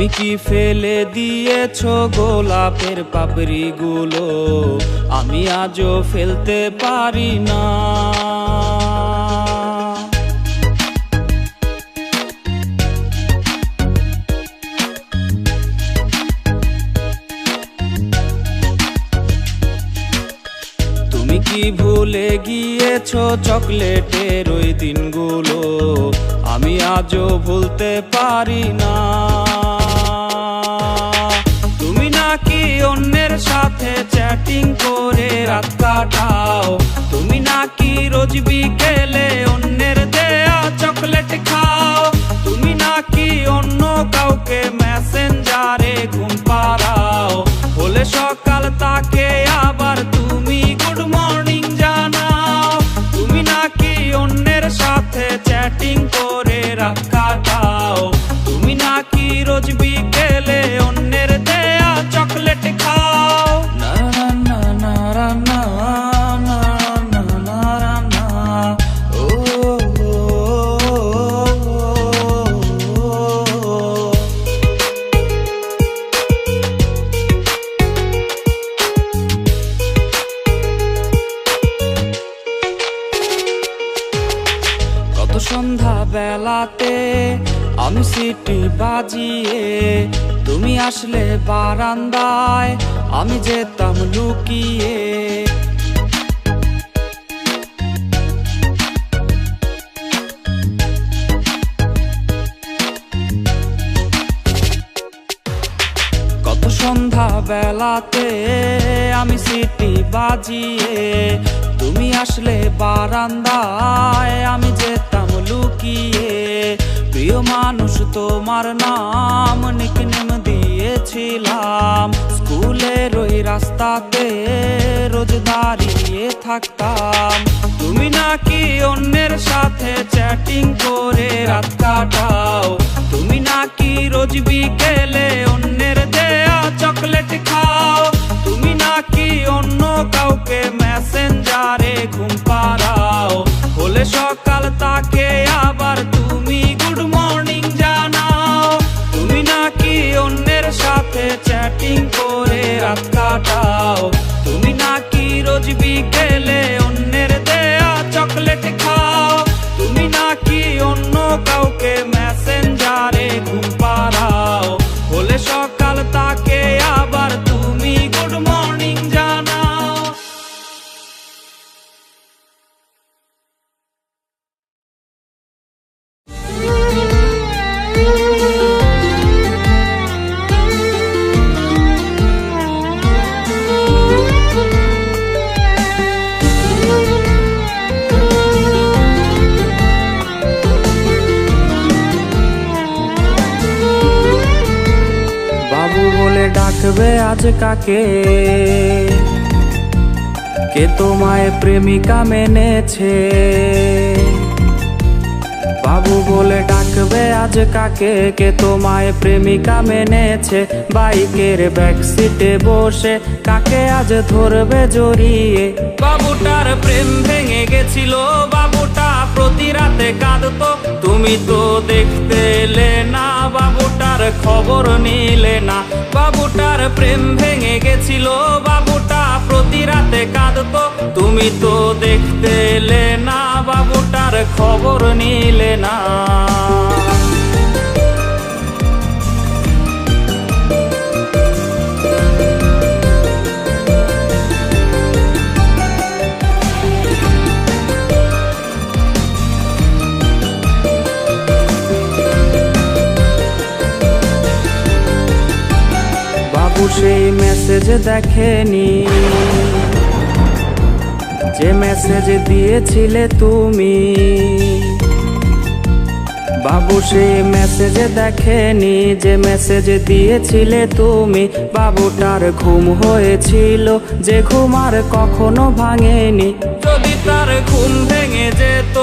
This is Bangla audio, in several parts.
তুমি কি ফেলে দিয়েছ গোলাপের পাপড়ি গুলো আমি আজও ফেলতে পারি না। কি ভুলে গিয়েছো চকলেটের ওই দিনগুলো? আমি আজও ভুলতে পারি না। অন্যের সাথে চ্যাটিং করে রাত কাটাও। তুমি নাকি রোজ বিকেলে অন্যের দেয়া চকলেট খাও? তুমি নাকি অন্য কাউকে মেসেঞ্জারে ঘুম পাড়াও? হলে সকাল তাকে আবার তুমি গুড মর্নিং জানাও। তুমি নাকি অন্যের সাথে চ্যাটিং করে রাত কাটাও? তুমি নাকি রোজ বিকেলে অন্যের দেয়া চকলেট বেলাতে আমি সিটি বাজিয়ে তুমি আসলে বারান্দায় আমি যেতাম লুকিয়ে। কত সন্ধ্যা বেলাতে আমি সিটি বাজিয়ে, তুমি আসলে বারান্দায় আমি যেতাম লুকিয়ে, প্রিয় মানুষ তোমার নাম নিকনেম দিয়েছিলাম। স্কুলের ওই রাস্তাতে রোজ দাঁড়িয়ে থাকতাম। তুমি নাকি অন্যের সাথে চ্যাটিং করে রাত কাটাও। তুমি নাকি রোজ বিকেলে অন্যের দেয়া বিকেলে অন্য ডাকবে আজ কাকে? কে তোমায় প্রেমিকা মেনেছে? বাবু বলে ডাকবে আজ কাকে? কে তোমায় প্রেমিকা মেনেছে? বাইকের ব্যাক সিটে বসে কাকে আজ ধরবে জড়িয়ে? বাবুটার প্রেম ভেঙে গেছিল প্রতি রাতে কাঁদতো। তুমি তো দেখতে এলে না, বাবুটার খবর নিলে না। বাবুটার প্রেম ভেঙে গেছিল, বাবুটা প্রতি রাতে কাঁদতো। তুমি তো দেখতে এলে না, বাবুটার খবর নিলে না। সেই মেসেজ দেখেনি। যে মেসেজ দিয়েছিলে তুমি, বাবু সেই মেসেজ দেখেনি। যে মেসেজ দিয়েছিলে তুমি, বাবুটার ঘুম হয়েছিল, যে ঘুম আর কখনো ভাঙেনি। যদি তার ঘুম ভেঙে যেত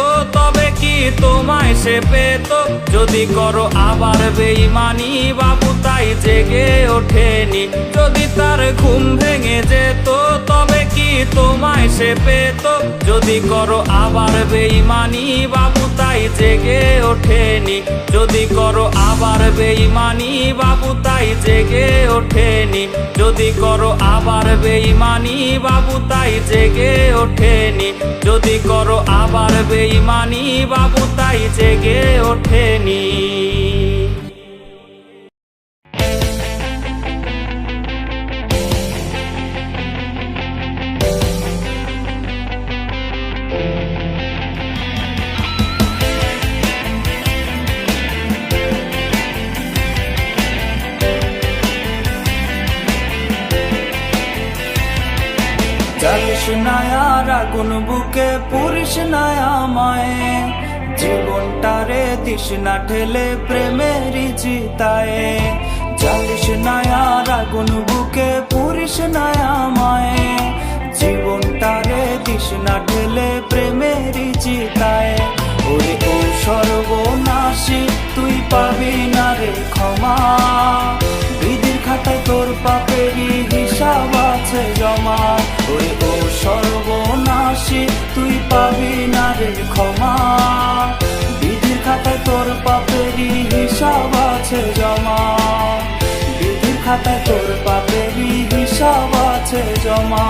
তোমায় সে পেত। যদি করো আবার বেইমানি বাবু, তাই জেগে ওঠেনি। যদি তার ঘুম ভেঙে যেত, তবে কি তোমায় সে পেত? যদি করো আবার বেইমানি বাবু, তাই জেগে ওঠেনি। যদি করো আবার বেইমানি বাবু তাই জেগে ওঠেনি। যদি করো আবার বেইমানি বাবু তাই জেগে ওঠেনি। যদি করো আবার বেইমানি বাবু তাই জেগে ওঠেনি। জ্বালিস নায়ার আগুন বুকে পুরিস নায়া মায়ে। জীবনটারে দিস না ঠেলে প্রেমেরই চিতায়ে। জ্বালিস নায়ার আগুন বুকে পুরিস নায়া মায়ে। জীবনটারে দিস না ঠেলে প্রেমেরই চিতায়ে। ওরে ও সর্বনাশী তুই পাবি না রে ক্ষমা। বিধির খাতায় তোর পাপেরই হিসাব আছে জমা। পাবি না রে ক্ষমা। বিধির খাতায় তোর পাপেরই হিসাব আছে জমা। বিধির খাতায় তোর পাপেরই হিসাব আছে জমা।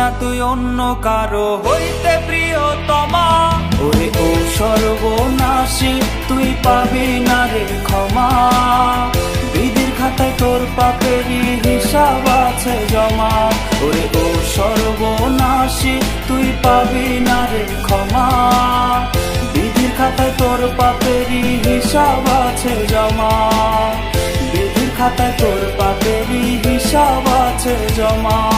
না তুই অন্য কারও হইতে প্রিয়তমা। ওরে ও সর্বনাশী, তুই পাবি না রে ক্ষমা। বিধির খাতায় তোর পাপেরই হিসাব আছে জমা। ওরে ও সর্বনাশী, তুই পাবি না রে ক্ষমা। বিধির খাতায় তোর পাপেরই হিসাব আছে জমা। বিধির খাতায় তোর পাপেরই হিসাব আছে জমা।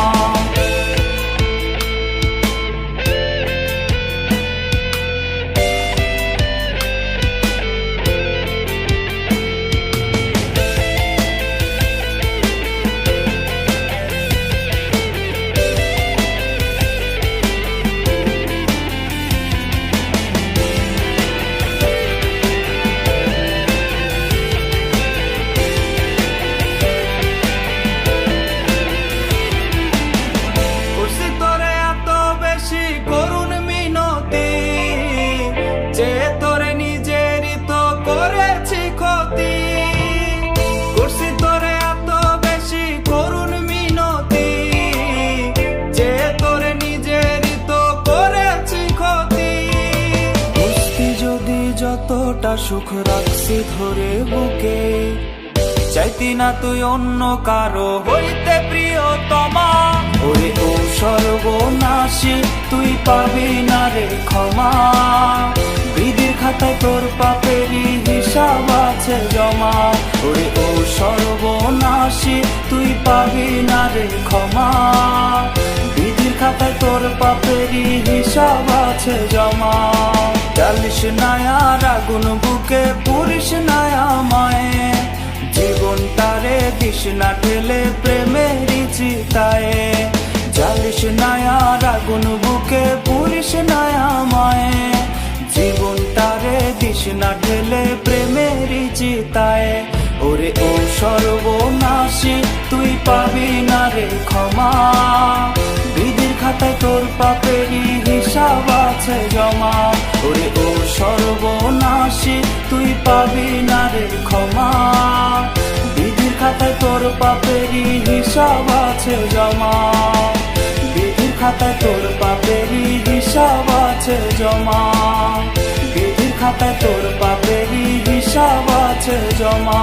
সুখ রাখছি ধরে বুকে। চাইতি না তুই অন্য কারও হইতে প্রিয়তমা। ওরে ও সর্বনাশী, তুই পাবি না রে ক্ষমা। বিধির খাতায় তোর পাপেরই হিসাব আছে জমা। ওরে ও সর্বনাশী, তুই পাবি না রে ক্ষমা। বিধির খাতায় তোর পাপেরই হিসাব আছে জমা। চালিশ নায়ার আগুন বুকে পুরিস নায়া মায়ে। জীবনটারে দিস না ঠেলে প্রেমেরই চিতায়ে। জালিস নায়ার আগুন বুকে পুরিস নায়া মায়ে। জীবনটারে দিস না ঠেলে প্রেমেরই চিতায়ে। ওরে ও সর্বনাশী, তুই পাবি না রে ক্ষমা। খাতায় তোর পাপেরই হিসাব আছে জমা। ওরে ও সর্বনাশী, তুই পাবি না রে ক্ষমা। বিধির খাতায় তোর পাপেরই হিসাব আছে জমা। বিধির খাতায় তোর পাপেরই হিসাব আছে জমা। বিধির খাতায় তোর পাপেরই হিসাব আছে জমা।